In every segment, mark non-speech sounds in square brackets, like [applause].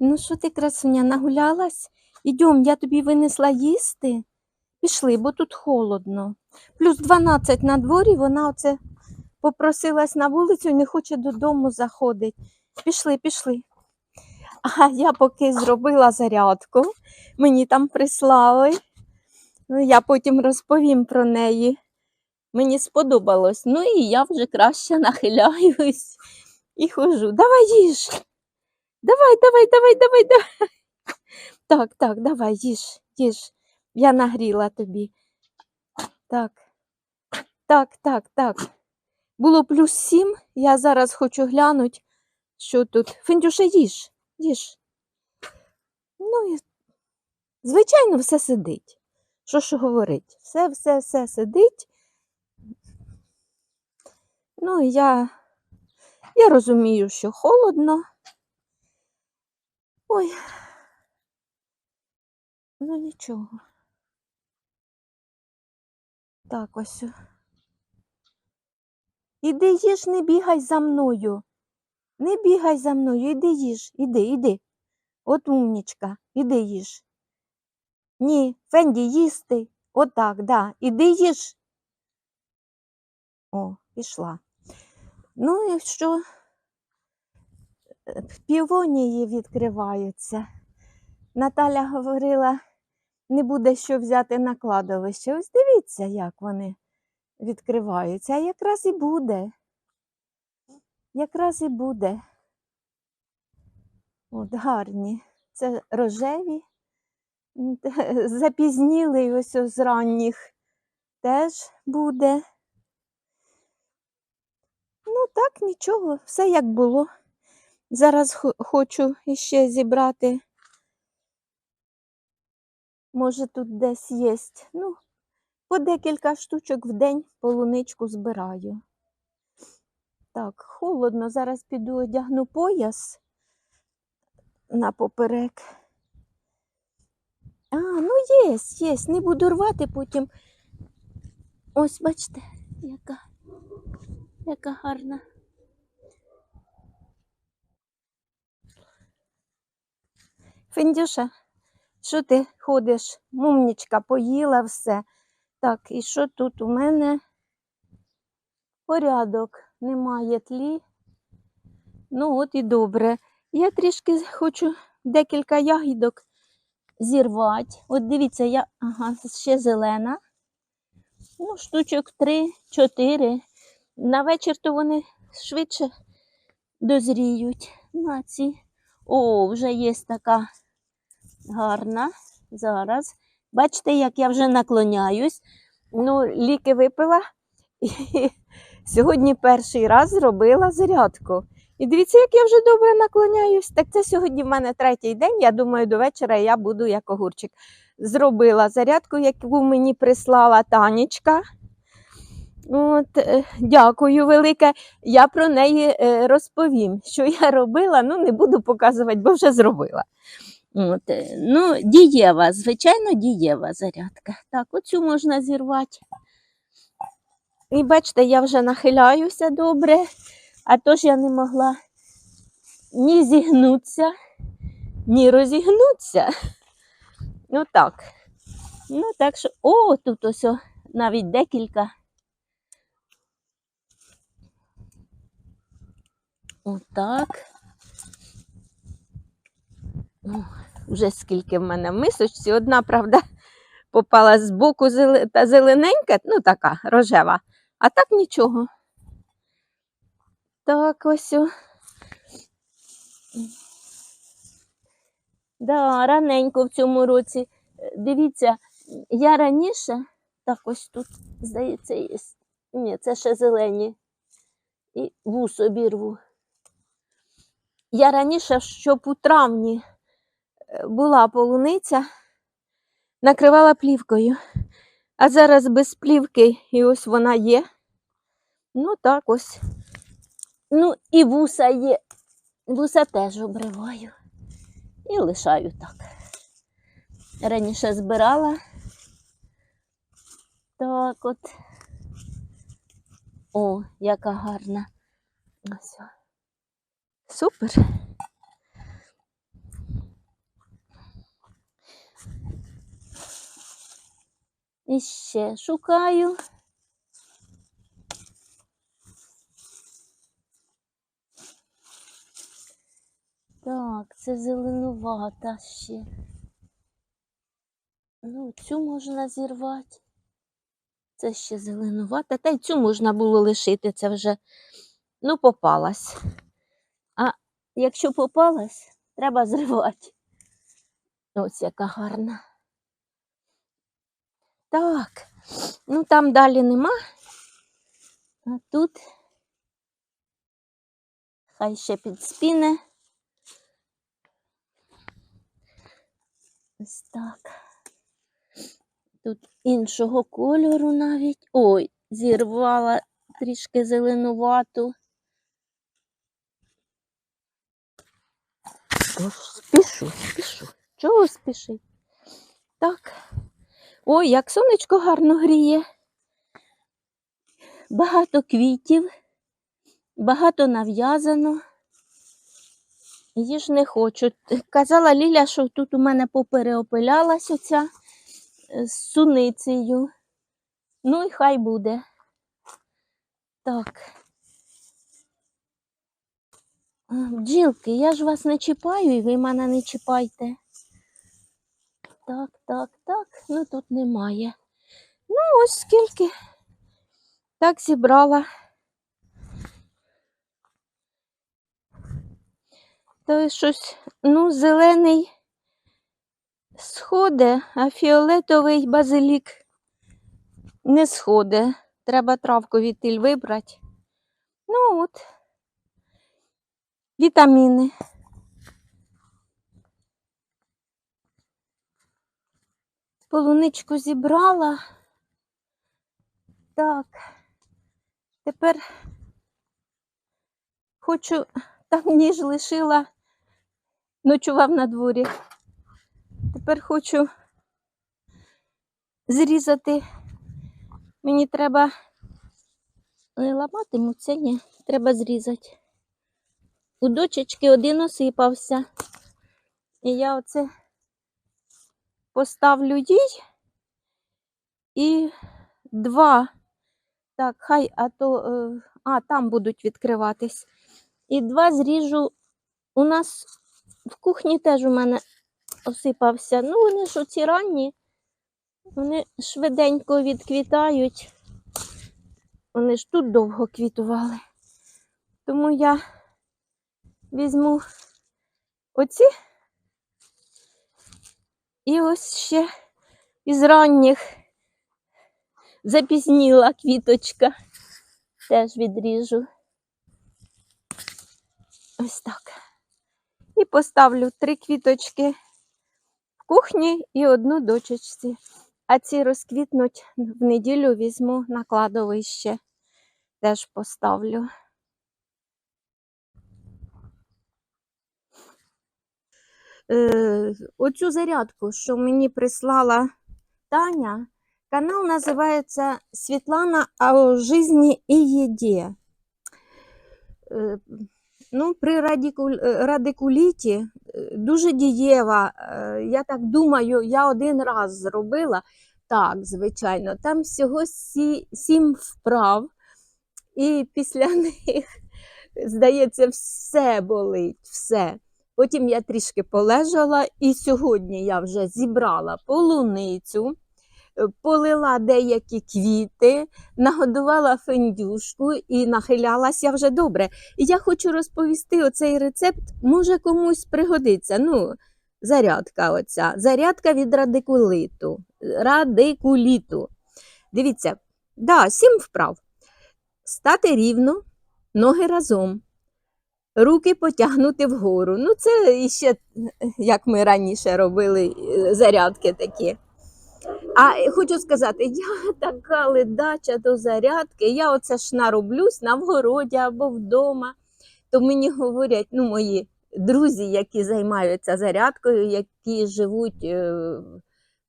Ну що ти, красуня, нагулялась? Ідем, я тобі винесла їсти. Пішли, бо тут холодно. Плюс 12 на дворі, вона оце попросилась на вулицю і не хоче додому заходити. Пішли, пішли. А я поки зробила зарядку, мені там прислали. Ну, я потім розповім про неї. Мені сподобалось. Ну і я вже краще нахиляюсь і хожу. Давай їж. Давай, давай, давай, давай, давай. [laughs] Так, так, давай, їж, їж. Я нагріла тобі. Так. Так, так, так. Було плюс сім. Я зараз хочу глянути, що тут. Фендюша, їж, їж. Ну, і, звичайно, все сидить. Що ж говорить? Все, все, все сидить. Ну, я, я розумію, що холодно. Ой. Ну нічого. Так, ось. Іди їж, не бігай за мною. Не бігай за мною, іди їж, іди, іди. От умнічка, іди їж. Ні, Фенді, їсти. Отак, да. Іди їж. О, пішла. Ну і що? Півонії відкриваються. Наталя говорила, не буде що взяти на кладовище. Ось дивіться, як вони відкриваються. А якраз і буде. Якраз і буде. От гарні. Це рожеві. [laughs] Запізнілий ось з ранніх теж буде. Ну, так, нічого, все як було. Зараз хочу іще зібрати. Може, тут десь є. Ну, по декілька штучок в день полуничку збираю. Так, холодно. Зараз піду одягну пояс на поперек. А, ну є, є. Не буду рвати потім. Ось, бачите, яка, яка гарна. Фендюша, що ти ходиш? Мумнічка, поїла все. Так, і що тут у мене? Порядок, немає тлі. Ну, от і добре. Я трішки хочу декілька ягідок зірвати. От дивіться, я ага, ще зелена. Ну, штучок 3-4. На вечір то вони швидше дозріють. Ну, а ці. О, вже є така гарна. Зараз. Бачите, як я вже наклоняюсь. Ну, ліки випила. І [laughs] сьогодні перший раз зробила зарядку. І дивіться, як я вже добре наклоняюсь. Так це сьогодні в мене третій день. Я думаю, до вечора я буду як огурчик. Зробила зарядку, яку мені прислала Танечка. От, е, дякую велике. Я про неї е, розповім, що я робила, ну не буду показувати, бо вже зробила. От, е, ну, дієва, звичайно, дієва зарядка. Так, оцю можна зірвати. І бачите, я вже нахиляюся добре, а то ж я не могла ні зігнутися, ні розігнутися. Ну так. Ну, так що, о, тут ось навіть декілька. Отак. Вже скільки в мене в мисочці. Одна, правда, [laughs] попала з боку та зелененька, ну така рожева, а так нічого. Так, ось. о. Да, раненько в цьому році. Дивіться, я раніше, так ось тут, здається, є. Ні, це ще зелені. І вус обірву. Я раніше, щоб у травні була полуниця, накривала плівкою. А зараз без плівки, і ось вона є. Ну, так ось. Ну, і вуса є. Вуса теж обриваю. І лишаю так. Раніше збирала. Так от. О, яка гарна. Ось. Супер. І ще шукаю. Так, це зеленувата ще. Ну, цю можна зірвати. Це ще зеленувата. Та й цю можна було лишити, це вже, ну, попалась. А якщо попалась, треба зривати. Ось яка гарна. Так, ну там далі нема. А тут хай ще підспіне. Ось так. Тут іншого кольору навіть. Ой, зірвала трішки зеленувату. Спішу, спішу. Чого спішить? Так. Ой, як сонечко гарно гріє. Багато квітів, багато нав'язано. Її ж не хочу. Казала Ліля, що тут у мене попереопилялась оця е, з суницею. Ну і хай буде. Так. Бджілки, я ж вас не чіпаю, і ви мене не чіпайте. Так, так, так. Ну тут немає. Ну, ось скільки. Так зібрала. То щось, ну, зелений сходить, а фіолетовий базилік не сходить. Треба травку від тіль вибрати. Ну от, вітаміни. Полуничку зібрала. Так, тепер хочу, там ніж лишила, ночував на дворі. Тепер хочу зрізати. Мені треба не ламатиму, це ні, треба зрізати. У дочечки один осипався. І я оце поставлю їй і два. Так, хай, а то, е, а, там будуть відкриватись. І два зріжу. У нас в кухні теж у мене осипався. Ну, вони ж оці ранні, вони швиденько відквітають. Вони ж тут довго квітували. Тому я візьму оці. І ось ще із ранніх запізніла квіточка. Теж відріжу. Ось так. І поставлю три квіточки в кухні і одну дочечці. А ці розквітнуть в неділю візьму на кладовище. Теж поставлю. Е, оцю зарядку, що мені прислала Таня, канал називається Світлана о жизни і їді. Е, Ну, при радикул... е, радикуліті е, дуже дієва. Е, Я так думаю, я один раз зробила. Так, звичайно, там всього сі... сім вправ, і після [laughs] них, здається, все болить, все. Потім я трішки полежала, і сьогодні я вже зібрала полуницю, е, полила деякі квіти, нагодувала фендюшку і нахилялася вже добре. І я хочу розповісти оцей рецепт, може комусь пригодиться. Ну, зарядка оця, зарядка від радикулиту. Радикуліту. Дивіться, да, сім вправ. Стати рівно, ноги разом. Руки потягнути вгору. Ну, це іще, як ми раніше робили е, зарядки такі. А е, хочу сказати, [laughs] я така ледача до зарядки. Я оце ж нароблюсь на вгороді або вдома. То мені говорять, ну, мої друзі, які займаються зарядкою, які живуть е,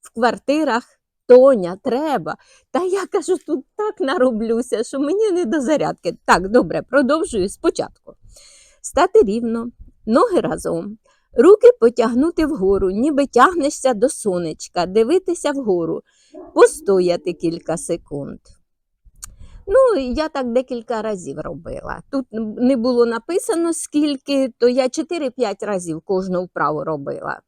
в квартирах, Тоня, треба. Та я кажу, тут так нароблюся, що мені не до зарядки. Так, добре, продовжую спочатку. Стати рівно, ноги разом, Руки потягнути вгору, ніби тягнешся до сонечка, дивитися вгору, постояти кілька секунд. Ну, я так декілька разів робила. Тут не було написано скільки, то я 4-5 разів кожну вправу робила.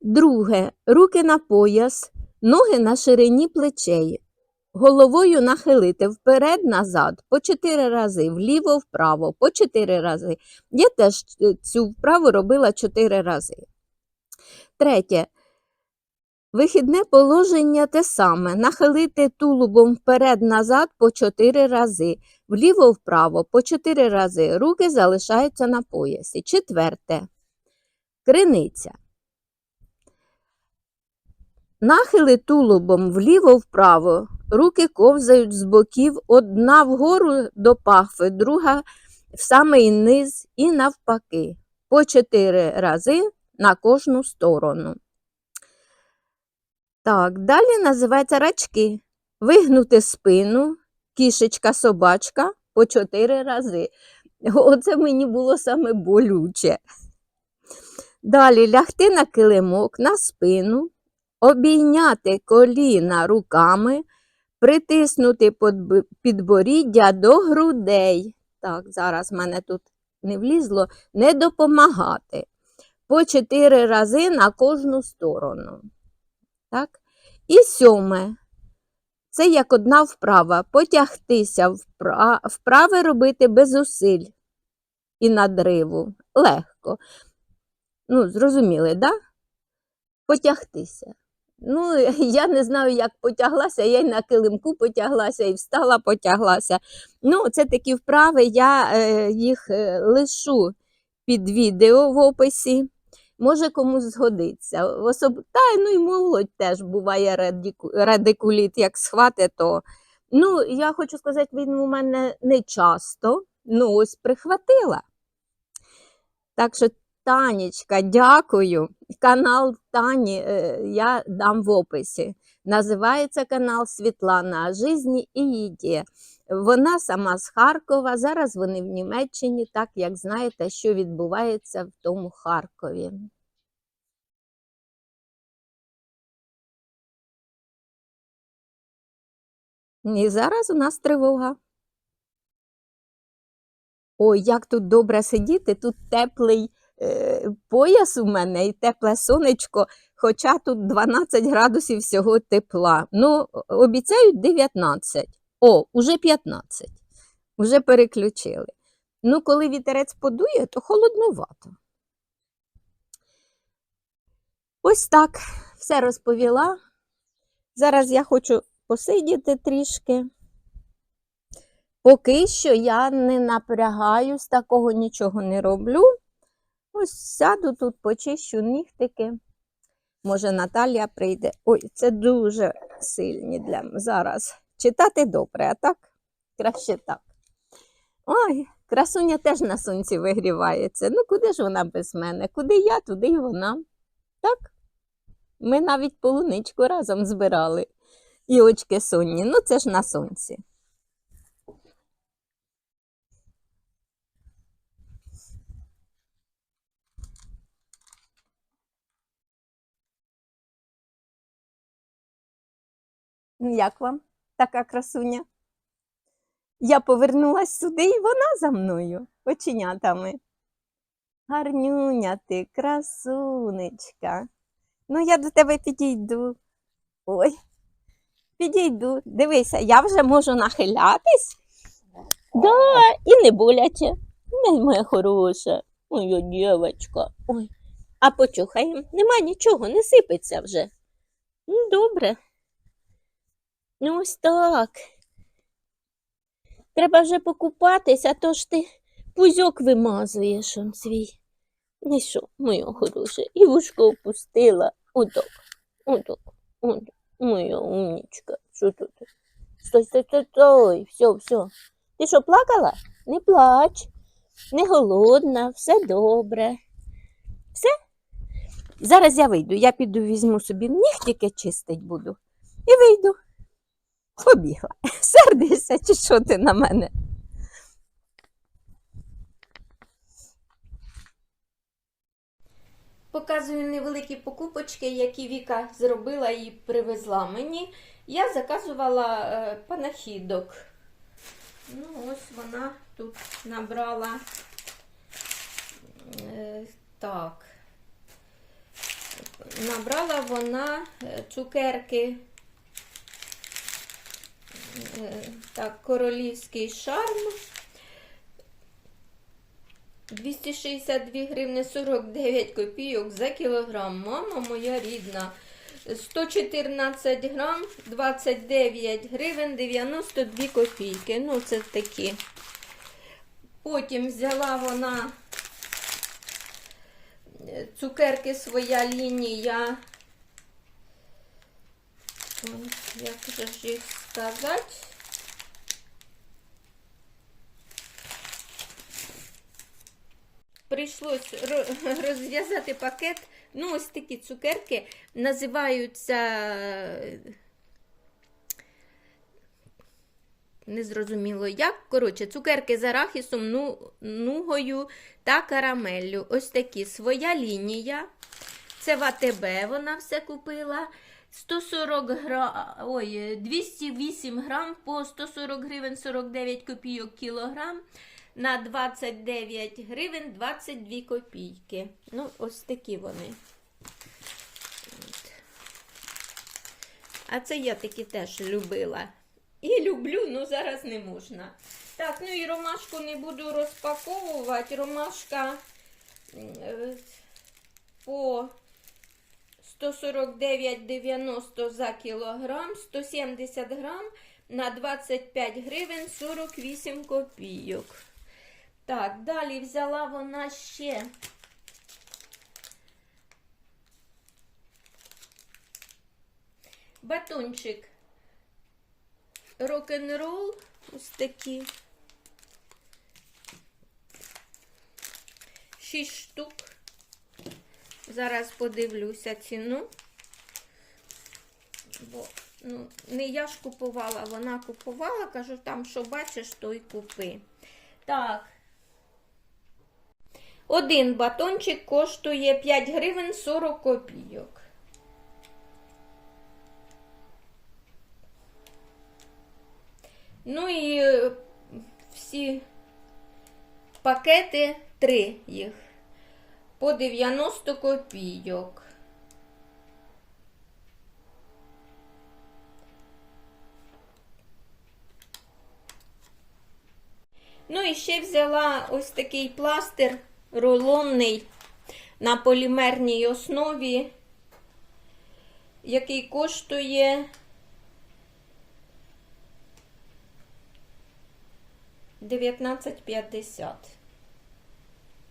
Друге, руки на пояс, ноги на ширині плечей. Головою нахилити вперед-назад по 4 рази, вліво-вправо по 4 рази. Я теж цю вправу робила 4 рази. Третє. Вихідне положення те саме. Нахилити тулубом вперед-назад по 4 рази, вліво-вправо по 4 рази. Руки залишаються на поясі. Четверте. Криниця. Нахили тулубом вліво-вправо, руки ковзають з боків, одна вгору до пахви, друга в самий низ і навпаки, по чотири рази на кожну сторону. Так, далі називається рачки. Вигнути спину, кішечка, собачка по чотири рази. Оце мені було саме болюче. Далі лягти на килимок, на спину, обійняти коліна руками, притиснути підборіддя до грудей. Так, зараз в мене тут не влізло, не допомагати. По чотири рази на кожну сторону. Так? І сьоме. Це як одна вправа. Потягтися впра- вправи робити без зусиль і надриву. Легко. Ну, зрозуміли, да? Потягтися. Ну, [laughs] я не знаю, як потяглася, я й на килимку потяглася, і встала, потяглася. Ну, це такі вправи, я е, їх е, лишу під відео в описі. Може комусь згодиться. Особ... Та ну і молодь теж буває радику... радикуліт, як схвати, то. Ну, я хочу сказати, він у мене не часто. Ну, ось прихватила. Так що Танечка, дякую. Канал Тані е, я дам в описі. Називається канал Світлана о жизні і їді. Вона сама з Харкова. Зараз вони в Німеччині, так як знаєте, що відбувається в тому Харкові. І зараз у нас тривога. Ой, як тут добре сидіти, тут теплий пояс у мене і тепле сонечко, хоча тут 12 градусів всього тепла. Ну, обіцяють 19. О, уже 15. Уже переключили. Ну, коли вітерець подує, то холодновато. Ось так, все розповіла. Зараз я хочу посидіти трішки. Поки що я не напрягаюсь, такого нічого не роблю. Ось сяду тут, почищу нігтики. Може, Наталія прийде. Ой, це дуже сильні для зараз. Читати добре, а так? Краще так. Ой, красуня теж на сонці вигрівається. Ну, куди ж вона без мене? Куди я, туди й вона. Так? Ми навіть полуничку разом збирали. І очки сонні. Ну, це ж на сонці. Ну, Як вам така красуня? Я повернулась сюди, і вона за мною, оченятами. Гарнюня ти, красунечка. Ну, я до тебе підійду. Ой, підійду. Дивися, я вже можу нахилятись. Да, і не боляче. Не моя хороша, моя дівчинка. Ой, а почухаємо. Нема нічого, не сипеться вже. Ну, добре. Ну, ось так. Треба вже покупатися, а то ж ти пузьок вимазуєш он свій. Ну що, моя хороша, і вушко опустила. Отак, отак, отак. Моя умнічка. Що тут? Стой, стой, стой, стой. Все, все. Ти що, плакала? Не плач. Не голодна, все добре. Все? Зараз я вийду. Я піду візьму собі нігтики чистить буду. І вийду. Побігла. [laughs] Сердишся, чи що ти на мене? Показую невеликі покупочки, які Віка зробила і привезла мені. Я заказувала е, панахідок. Ну, ось вона тут набрала. Е, так. Набрала вона е, цукерки. Е, так, королівський шарм. 262 гривни 49 копійок за кілограм. Мама моя рідна. 114 грам, 29 гривень 92 копійки. Ну, це такі. Потім взяла вона е, цукерки своя лінія. Як же ж їх сказати? Прийшлось розв'язати [laughs] пакет. Ну, ось такі цукерки називаються. Незрозуміло як. Коротше, цукерки з арахісом, ну, нугою та карамеллю. Ось такі своя лінія. Це в АТБ вона все купила. 140 гра... Ой, 208 грам по 140 гривень 49 копійок кілограм на 29 гривень 22 копійки. Ну, ось такі вони. А це я такі теж любила. І люблю, ну зараз не можна. Так, ну і ромашку не буду розпаковувати. Ромашка е, по 149,90 за кілограм, 170 грам на 25 гривень 48 копійок. Так, далі взяла вона ще. Батончик рок-н-рол. Ось такі. 6 штук. Зараз подивлюся ціну. Бо ну, не я ж купувала, вона купувала. Кажу, там, що бачиш, то й купи. Так. Один батончик коштує 5 гривень 40 копійок. Ну і е, всі пакети, три їх, по 90 копійок. Ну і ще взяла ось такий пластир рулонний на полімерній основі, який коштує 19,50.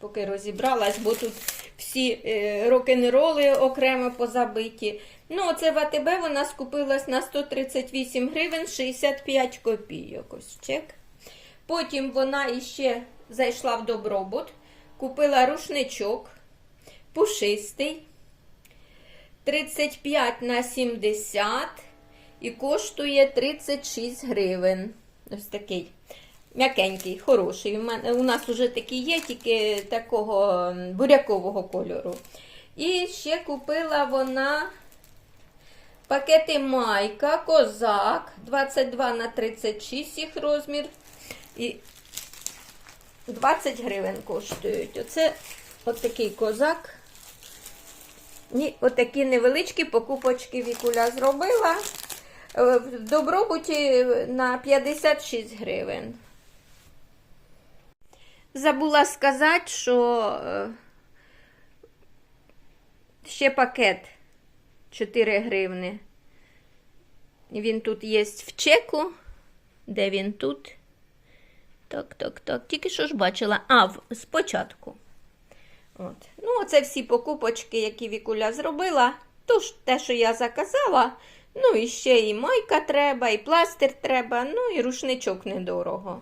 Поки розібралась, бо тут всі е, рок-н-роли окремо позабиті. Ну, оце в АТБ вона скупилась на 138 гривень 65 копійок. Ось чек. Потім вона іще зайшла в добробут, купила рушничок пушистий 35 на 70 і коштує 36 гривень. Ось такий м'якенький, хороший. У, нас вже такі є, тільки такого бурякового кольору. І ще купила вона пакети майка, козак 22 на 36 їх розмір. І 20 гривень коштують. Оце от такий козак. І отакі невеличкі покупочки Вікуля зробила. Е, В добробуті на 56 гривень. Забула сказати, що е, ще пакет 4 гривни. Він тут є в чеку. Де він тут? Так, так, так. Тільки що ж бачила. А, в- спочатку. От. Ну, оце всі покупочки, які Вікуля зробила. Тож те, що я заказала. Ну, і ще і майка треба, і пластир треба, ну і рушничок недорого.